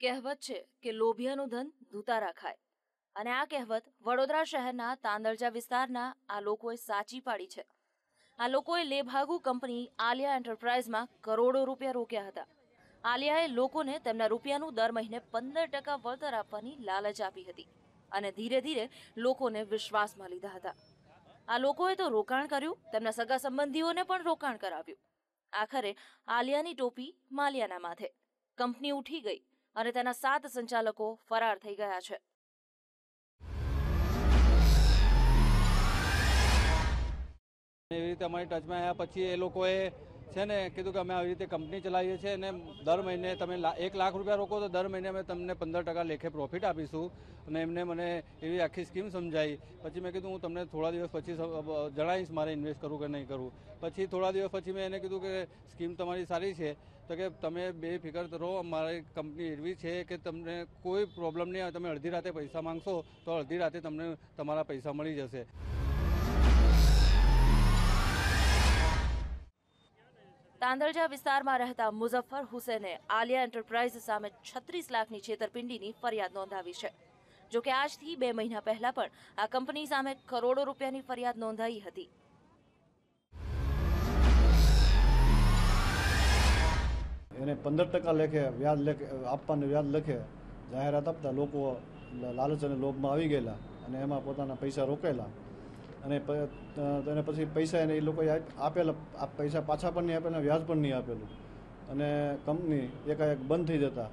કહેવત છે કે લોભિયાનું ધન ધૂતારા ખાય. અને આ કહેવત વડોદરા શહેરના તાંદળજા વિસ્તારના આ લોકોએ સાચી પાડી છે. આ લોકોએ લેભાગુ કંપની આલિયા એન્ટરપ્રાઇઝમાં કરોડો રૂપિયા રોક્યા હતા. આલિયાએ લોકોને તેમના રૂપિયાનું દર મહિને પંદર ટકા વળતર આપવાની લાલચ આપી હતી અને ધીરે ધીરે લોકોને વિશ્વાસમાં લીધા હતા. આ લોકોએ તો રોકાણ કર્યું, તેમના સગા સંબંધીઓને પણ રોકાણ કરાવ્યું. આખરે આલિયાની ટોપી માલિયાના માથે. કંપની ઉઠી ગઈ અને તેના સાત સંચાલકો ફરાર થઈ ગયા છે. એવી રીતે અમારી ટચમાં આવ્યા પછી એ લોકોએ છે ને કીધું કે અમે આવી રીતે કંપની ચલાવીએ છીએ અને દર મહિને તમે એક લાખ રૂપિયા રોકો તો દર મહિને અમે તમને પંદર ટકા લેખે પ્રોફિટ આપીશું. અને એમને મને એવી આખી સ્કીમ સમજાવી પછી મેં કીધું, હું તમને થોડા દિવસ પછી જણાવીશ મારે ઇન્વેસ્ટ કરવું કે નહીં કરવું. પછી થોડા દિવસ પછી મેં એને કીધું કે સ્કીમ તમારી સારી છે. તો કે તમે બેફિકર રહો, અમારી કંપની એવી છે કે તમને કોઈ પ્રોબ્લેમ નહીં આવે. તમે અડધી રાતે પૈસા માંગશો તો અડધી રાતે તમને તમારા પૈસા મળી જશે. તાંદળજા વિસ્તારમાં રહેતા મુઝફ્ફર હુસેને આલિયા એન્ટરપ્રાઇઝ સામે છત્રીસ લાખની છેતરપિંડીની ફરિયાદ નોંધાવી છે. જો કે આજથી બે મહિના પહેલા પણ આ કંપની સામે કરોડો રૂપિયાની ફરિયાદ નોંધાઈ હતી. એને પંદર ટકા લેખે વ્યાજ લેખે આપવાનું વ્યાજ લખે જાહેરાત આપતા લોકો લાલચ અને લોભમાં આવી ગયેલા અને એમાં પોતાના પૈસા રોકેલા અને એને પછી પૈસા એને એ લોકોએ આપેલા આ પૈસા પાછા પણ નહીં આપેલા, વ્યાજ પણ નહીં આપેલું. અને કંપની એકાએક બંધ થઈ જતા,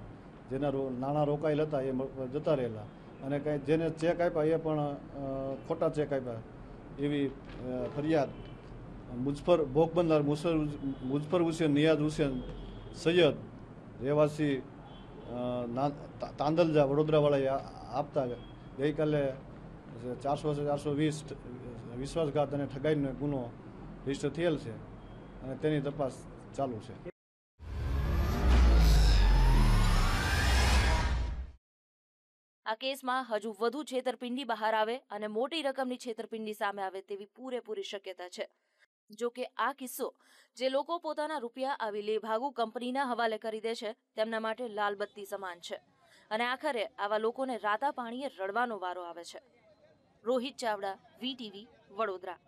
જેના નાણાં રોકાયેલ હતા એ જતા રહેલા. અને કંઈ જેને ચેક આપ્યા એ પણ ખોટા ચેક આપ્યા. એવી ફરિયાદ. મુજફર ભોગ બંધાર મુસર મુજફર હુસેન, નિયાઝ હુસેન સૈયદ રહેવાસી તાંદલજા વડોદરાવાળાએ આપતા ગઈકાલે ચારસો ચારસો વીસ વિશ્વાસઘાત અને ઠગાઈનો ગુનો રજિસ્ટર થયેલ છે અને તેની તપાસ ચાલુ છે. આ કેસમાં હજુ વધુ છેતરપિંડી બહાર આવે અને મોટી રકમની છેતરપિંડી સામે આવે તેવી પૂરેપૂરી શક્યતા છે. જો કે આ કિસ્સો, જે લોકો પોતાના રૂપિયા આવી લેભાગુ કંપનીના હવાલે કરી દે છે, તેમના માટે લાલબત્તી સમાન છે. અને આખરે આવા લોકોને રાતા પાણીએ રડવાનો વારો આવે છે. રોહિત ચાવડા વીટીવી વડોદરા.